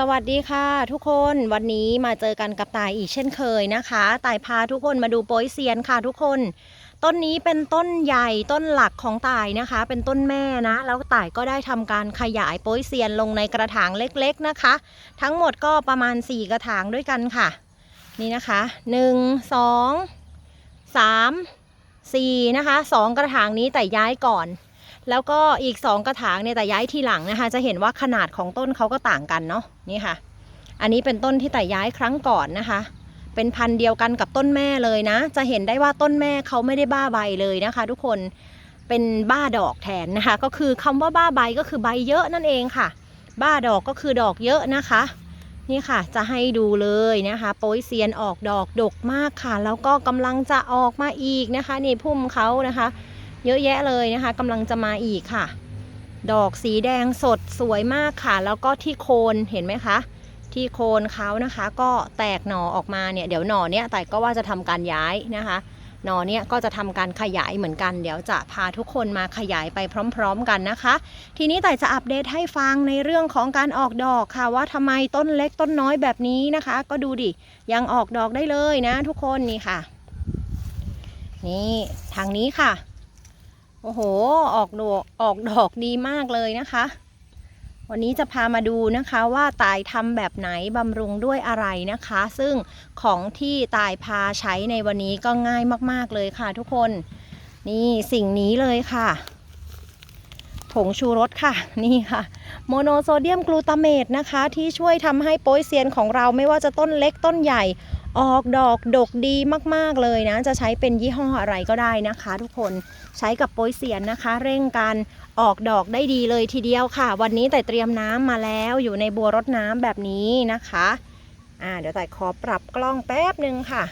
สวัสดีค่ะทุกคนวันนี้มาเจอกันกับตายอีกเช่นเคยนะคะตายพาทุกคนมาดูโป้ยเซียนค่ะทุกคน ต้นนี้เป็นต้นใหญ่ต้นหลักของตายนะคะ เป็นต้นแม่นะ แล้วตายก็ได้ทำการขยายโป้ยเซียนลงในกระถางเล็กๆนะคะ ทั้งหมดก็ประมาณ 4 กระถางด้วยกันค่ะ นี่นะคะ 1 2 3 4 นะคะสองกระถางนี้แต่ย้ายก่อน แล้วก็อีก 2 กระถางเนี่ยแต่ย้ายทีหลังนะคะ จะเห็นว่าขนาดของต้นเขาก็ต่างกันเนาะนี่ค่ะ อันนี้เป็นต้นที่แต่ย้ายครั้งก่อนนะคะ เป็นพันธุ์เดียวกันกับต้นแม่เลยนะ จะเห็นได้ว่าต้นแม่เขาไม่ได้บ้าใบเลยนะคะ ทุกคนเป็นบ้าดอกแทนนะคะ ก็คือคำว่าบ้าใบก็คือใบเยอะนั่นเองค่ะ บ้าดอกก็คือดอกเยอะนะคะ นี่ค่ะ จะให้ดูเลยนะคะ โป้ยเซียนออกดอกดกมากค่ะ แล้วก็กำลังจะออกมาอีกนะคะ นี่พุ่มเขานะคะ เยอะแยะเลยนะคะกำลังจะมาอีกค่ะ ดอกสีแดงสดสวยมากค่ะ แล้วก็ที่โคนเห็นไหมคะ ที่โคนเขานะคะ ก็แตกหน่อออกมาเนี่ยเดี๋ยวหน่อเนี้ยแต่ก็ว่าจะทำการย้ายนะคะหน่อเนี้ยก็จะทำการขยายเหมือนกัน เดี๋ยวจะพาทุกคนมาขยายไปพร้อม ๆ กันนะคะ ทีนี้แต่จะอัปเดตให้ฟังในเรื่องของการออกดอกค่ะ ว่าทำไมต้นเล็กต้นน้อยแบบนี้นะคะ ก็ดูดิยังออกดอกได้เลยนะ ทุกคนนี่ค่ะ นี่ทางนี้ค่ะ โอ้โห ออกดอกออกดอกดีมากเลยนะคะ วันนี้จะพามาดูนะคะว่าตายทำแบบไหนบำรุงด้วยอะไรนะคะ ซึ่งของที่ตายพาใช้ในวันนี้ก็ง่ายมากๆเลยค่ะทุกคน นี่สิ่งนี้เลยค่ะผงชูรสค่ะนี่ค่ะ โมโนโซเดียมกลูตาเมตนะคะ ที่ช่วยทำให้โป๊ยเซียนของเราไม่ว่าจะต้นเล็กต้นใหญ่ ออกดอกดกดีมากๆเลยนะ จะใช้เป็นยี่ห้ออะไรก็ได้นะคะ ทุกคนใช้กับโป๊ยเซียนนะคะ เร่งการออกดอกได้ดีเลยทีเดียวค่ะ วันนี้แต่เตรียมน้ำมาแล้วอยู่ในบัวรดน้ำแบบนี้นะคะอ่าเดี๋ยวแต่ขอปรับกล้องแป๊บหนึ่งค่ะ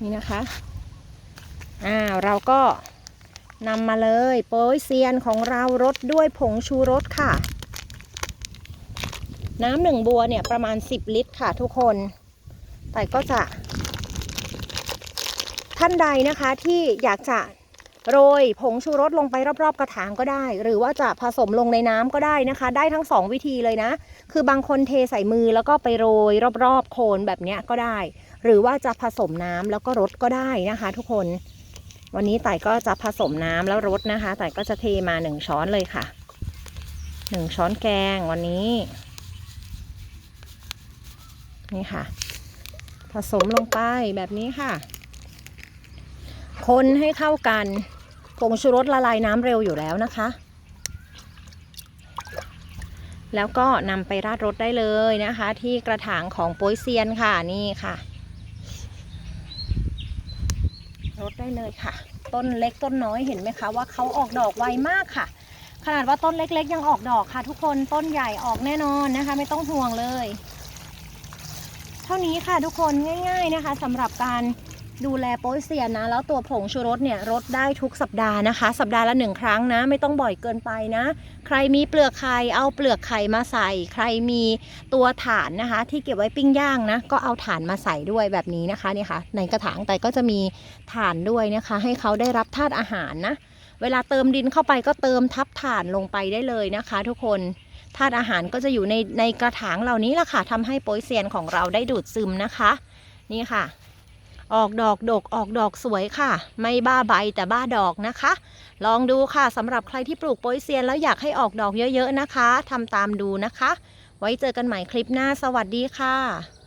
นี่นะคะอ่าเราก็นำมาเลยโป๊ยเซียนของเรารดด้วยผงชูรสค่ะ น้ำหนึ่งบัวเนี่ยประมาณ 10 ลิตรค่ะทุกคน แต่ก็จะ ท่านใดนะคะที่อยากจะโรยผงชูรสลงไปรอบๆ กระถางก็ได้ หรือว่าจะผสมลงในน้ำก็ได้นะคะ ได้ทั้งสองวิธีเลยนะ คือบางคนเทใส่มือแล้วก็ไปโรยรอบๆ โคนแบบนี้ก็ได้ หรือว่าจะผสมน้ำแล้วก็รดก็ได้นะคะ ทุกคน วันนี้ไต่ก็จะผสมน้ำแล้วรดนะคะไต่ก็จะเทมาหนึ่งช้อนเลยค่ะหนึ่งช้อนแกงวันนี้ นี่ค่ะ ผสมลงไปแบบนี้ค่ะ คนให้เข้ากันผงชูรสละลายน้ำเร็วอยู่แล้วนะคะ แล้วก็นำไปราดรสได้เลยนะคะ ที่กระถางของโป้ยเซียนค่ะนี่ค่ะรดได้เลยค่ะ ต้นเล็กต้นน้อยเห็นไหมคะว่าเขาออกดอกไวมากค่ะ ขนาดว่าต้นเล็กๆ ยังออกดอกค่ะ ทุกคนต้นใหญ่ออกแน่นอนนะคะ ไม่ต้องห่วงเลย เท่านี้ค่ะทุกคนง่าย ๆนะคะสำหรับการดูแลโป๊ยเซียนนะ แล้วตัวผงชูรสเนี่ยรดได้ทุกสัปดาห์นะคะ สัปดาห์ละหนึ่งครั้งนะ ไม่ต้องบ่อยเกินไปนะ ใครมีเปลือกไข่เอาเปลือกไข่มาใส่ ใครมีตัวฐานนะคะ ที่เก็บไว้ปิ้งย่างนะ ก็เอาฐานมาใส่ด้วยแบบนี้นะคะเนี่ยค่ะ ในกระถางแต่ก็จะมีฐานด้วยนะคะ ให้เขาได้รับธาตุอาหารนะ เวลาเติมดินเข้าไปก็เติมทับฐานลงไปได้เลยนะคะ ทุกคน ธาตุอาหารก็จะอยู่ในในกระถางเหล่านี้ล่ะค่ะทำให้โป๊ยเซียนของเราได้ดูดซึมนะคะ นี่ค่ะ ออกดอกดกออกดอกสวยค่ะ ไม่บ้าใบแต่บ้าดอกนะคะ ลองดูค่ะสำหรับใครที่ปลูกโป๊ยเซียนแล้วอยากให้ออกดอกเยอะๆนะคะทำตามดูนะคะ ไว้เจอกันใหม่คลิปหน้าสวัสดีค่ะ